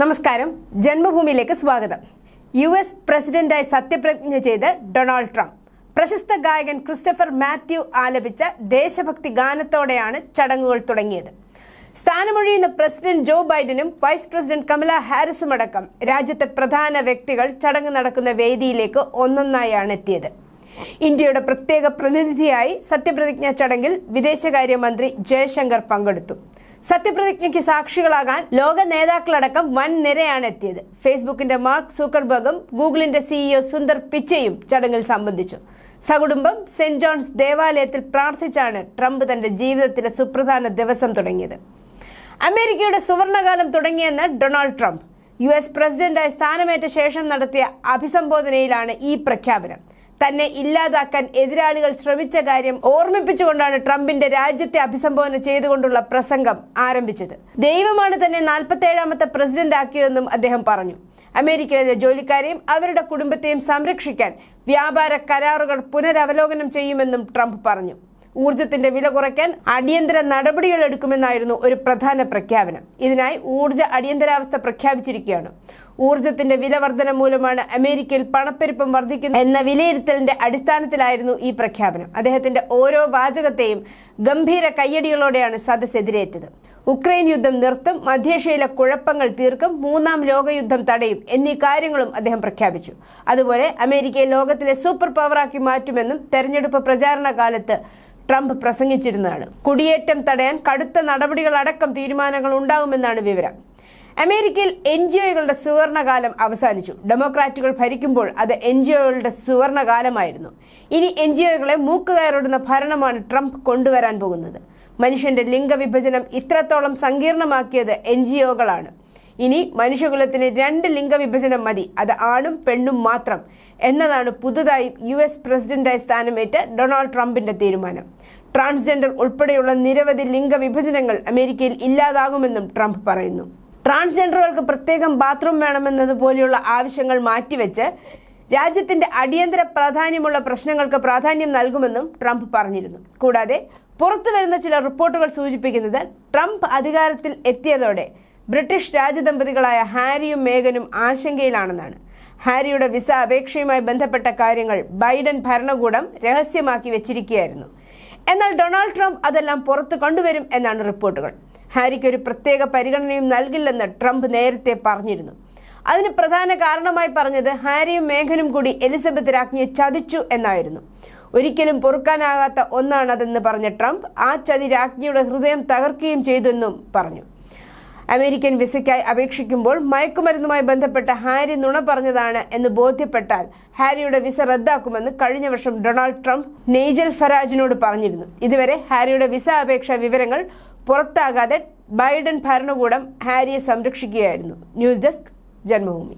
നമസ്കാരം. ജന്മഭൂമിയിലേക്ക് സ്വാഗതം. U S പ്രസിഡന്റായി സത്യപ്രതിജ്ഞ ചെയ്ത് ഡൊണാൾഡ് ട്രംപ്. പ്രശസ്ത ഗായകൻ ക്രിസ്റ്റഫർ മാത്യു ആലപിച്ച ദേശഭക്തി ഗാനത്തോടെയാണ് ചടങ്ങുകൾ തുടങ്ങിയത്. സ്ഥാനമൊഴിയുന്ന പ്രസിഡന്റ് ജോ ബൈഡനും വൈസ് പ്രസിഡന്റ് കമല ഹാരിസും അടക്കം രാജ്യത്തെ പ്രധാന വ്യക്തികൾ ചടങ്ങ് നടക്കുന്ന വേദിയിലേക്ക് ഒന്നൊന്നായാണ് എത്തിയത്. ഇന്ത്യയുടെ പ്രത്യേക പ്രതിനിധിയായി സത്യപ്രതിജ്ഞാ ചടങ്ങിൽ വിദേശകാര്യമന്ത്രി ജയശങ്കർ പങ്കെടുത്തു. സത്യപ്രതിജ്ഞയ്ക്ക് സാക്ഷികളാകാൻ ലോക നേതാക്കളടക്കം വൻ നിരയാണ് എത്തിയത്. ഫേസ്ബുക്കിന്റെ മാർക്ക് സൂക്കർബർഗും ഗൂഗിളിന്റെ സിഇഒ സുന്ദർ പിച്ചയും ചടങ്ങിൽ സംബന്ധിച്ചു. സകുടുംബം സെന്റ് ജോൺസ് ദേവാലയത്തിൽ പ്രാർത്ഥിച്ചാണ് ട്രംപ് തന്റെ ജീവിതത്തിലെ സുപ്രധാന ദിവസം തുടങ്ങിയത്. അമേരിക്കയുടെ സുവർണകാലം തുടങ്ങിയെന്ന് ഡൊണാൾഡ് ട്രംപ്. യു എസ് പ്രസിഡന്റായി സ്ഥാനമേറ്റ ശേഷം നടത്തിയ അഭിസംബോധനയിലാണ് ഈ പ്രഖ്യാപനം. തന്നെ ഇല്ലാതാക്കാൻ എതിരാളികൾ ശ്രമിച്ച കാര്യം ഓർമ്മിപ്പിച്ചുകൊണ്ടാണ് ട്രംപിന്റെ രാജ്യത്തെ അഭിസംബോധന ചെയ്തുകൊണ്ടുള്ള പ്രസംഗം ആരംഭിച്ചത്. ദൈവമാണ് തന്നെ നാൽപ്പത്തേഴാമത്തെ പ്രസിഡന്റ് ആക്കിയതെന്നും അദ്ദേഹം പറഞ്ഞു. അമേരിക്കയിലെ ജോലിക്കാരെയും അവരുടെ കുടുംബത്തെയും സംരക്ഷിക്കാൻ വ്യാപാര കരാറുകൾ പുനരവലോകനം ചെയ്യുമെന്നും ട്രംപ് പറഞ്ഞു. ഊർജത്തിന്റെ വില കുറയ്ക്കാൻ അടിയന്തര നടപടികൾ എടുക്കുമെന്നായിരുന്നു ഒരു പ്രധാന പ്രഖ്യാപനം. ഇതിനായി ഊർജ അടിയന്തരാവസ്ഥ പ്രഖ്യാപിച്ചിരിക്കുകയാണ്. ഊർജത്തിന്റെ വില വർധന മൂലമാണ് അമേരിക്കയിൽ പണപ്പെരുപ്പം വർദ്ധിക്കുന്നത് എന്ന വിലയിരുത്തലിന്റെ അടിസ്ഥാനത്തിലായിരുന്നു ഈ പ്രഖ്യാപനം. അദ്ദേഹത്തിന്റെ ഓരോ വാചകത്തെയും ഗംഭീര കയ്യടികളോടെയാണ് സദസ് എതിരേറ്റത്. ഉക്രൈൻ യുദ്ധം നിർത്തും മധ്യേഷ്യയിലെ കുഴപ്പങ്ങൾ തീർക്കും മൂന്നാം ലോകയുദ്ധം തടയും എന്നീ കാര്യങ്ങളും അദ്ദേഹം പ്രഖ്യാപിച്ചു. അതുപോലെ അമേരിക്കയെ ലോകത്തിലെ സൂപ്പർ പവറാക്കി മാറ്റുമെന്നും തെരഞ്ഞെടുപ്പ് പ്രചാരണ കാലത്ത് ട്രംപ് പ്രസംഗിച്ചിരുന്നതാണ്. കുടിയേറ്റം തടയാൻ കടുത്ത നടപടികളടക്കം തീരുമാനങ്ങൾ ഉണ്ടാകുമെന്നാണ് വിവരം. അമേരിക്കയിൽ എൻ ജി ഒകളുടെ സുവർണകാലം അവസാനിച്ചു. ഡെമോക്രാറ്റുകൾ ഭരിക്കുമ്പോൾ അത് എൻ ജി ഒകളുടെ സുവർണകാലമായിരുന്നു. ഇനി എൻ ജി ഒകളെ മൂക്കുകയറോടുന്ന ഭരണമാണ് ട്രംപ് കൊണ്ടുവരാൻ പോകുന്നത്. മനുഷ്യന്റെ ലിംഗവിഭജനം ഇത്രത്തോളം സങ്കീർണമാക്കിയത് എൻ ജി ഒകളാണ്. ഇനി മനുഷ്യകുലത്തിന് രണ്ട് ലിംഗവിഭജനം മതി. അത് ആണും പെണ്ണും മാത്രം. എന്നതാണ് പുതുതായി യു എസ് പ്രസിഡന്റായി സ്ഥാനമേറ്റ ഡൊണാൾഡ് ട്രംപിന്റെ തീരുമാനം. ട്രാൻസ്ജെൻഡർ ഉൾപ്പെടെയുള്ള നിരവധി ലിംഗവിഭജനങ്ങൾ അമേരിക്കയിൽ ഇല്ലാതാകുമെന്നും ട്രംപ് പറയുന്നു. ട്രാൻസ്ജെൻഡറുകൾക്ക് പ്രത്യേകം ബാത്റൂം വേണമെന്നതുപോലെയുള്ള ആവശ്യങ്ങൾ മാറ്റിവെച്ച് രാജ്യത്തിന്റെ അടിയന്തര പ്രാധാന്യമുള്ള പ്രശ്നങ്ങൾക്ക് പ്രാധാന്യം നൽകുമെന്നും ട്രംപ് പറഞ്ഞിരുന്നു. കൂടാതെ പുറത്തു വരുന്ന ചില റിപ്പോർട്ടുകൾ സൂചിപ്പിക്കുന്നത് ട്രംപ് അധികാരത്തിൽ എത്തിയതോടെ ബ്രിട്ടീഷ് രാജദമ്പതികളായ ഹാരിയും മേഗനും ആശങ്കയിലാണെന്നാണ്. ഹാരിയുടെ വിസ അപേക്ഷയുമായി ബന്ധപ്പെട്ട കാര്യങ്ങൾ ബൈഡൻ ഭരണകൂടം രഹസ്യമാക്കി വെച്ചിരിക്കുകയായിരുന്നു. എന്നാൽ ഡൊണാൾഡ് ട്രംപ് അതെല്ലാം പുറത്തു കൊണ്ടുവരും എന്നാണ് റിപ്പോർട്ടുകൾ. ഹാരിക്ക് ഒരു പ്രത്യേക പരിഗണനയും നൽകില്ലെന്ന് ട്രംപ് നേരത്തെ പറഞ്ഞിരുന്നു. അതിന് പ്രധാന കാരണമായി പറഞ്ഞത് ഹാരിയും മേഘനും കൂടി എലിസബത്ത് രാജ്ഞിയെ ചതിച്ചു എന്നായിരുന്നു. ഒരിക്കലും പൊറുക്കാനാകാത്ത ഒന്നാണതെന്ന് പറഞ്ഞ ട്രംപ് ആ ചതി രാജ്ഞിയുടെ ഹൃദയം തകർക്കുകയും ചെയ്തെന്നും പറഞ്ഞു. അമേരിക്കൻ വിസയ്ക്കായി അപേക്ഷിക്കുമ്പോൾ മയക്കുമരുന്നുമായി ബന്ധപ്പെട്ട ഹാരി നുണ പറഞ്ഞതാണ് എന്ന് ബോധ്യപ്പെട്ടാൽ ഹാരിയുടെ വിസ റദ്ദാക്കുമെന്ന് കഴിഞ്ഞ വർഷം ഡൊണാൾഡ് ട്രംപ് നെയ്ജൽ ഫറാജിനോട് പറഞ്ഞിരുന്നു. ഇതുവരെ ഹാരിയുടെ വിസ അപേക്ഷാ വിവരങ്ങൾ പുറത്താകാതെ ബൈഡൻ ഭരണകൂടം ഹാരിയെ സംരക്ഷിക്കുകയായിരുന്നു. News desk Janmabhumi.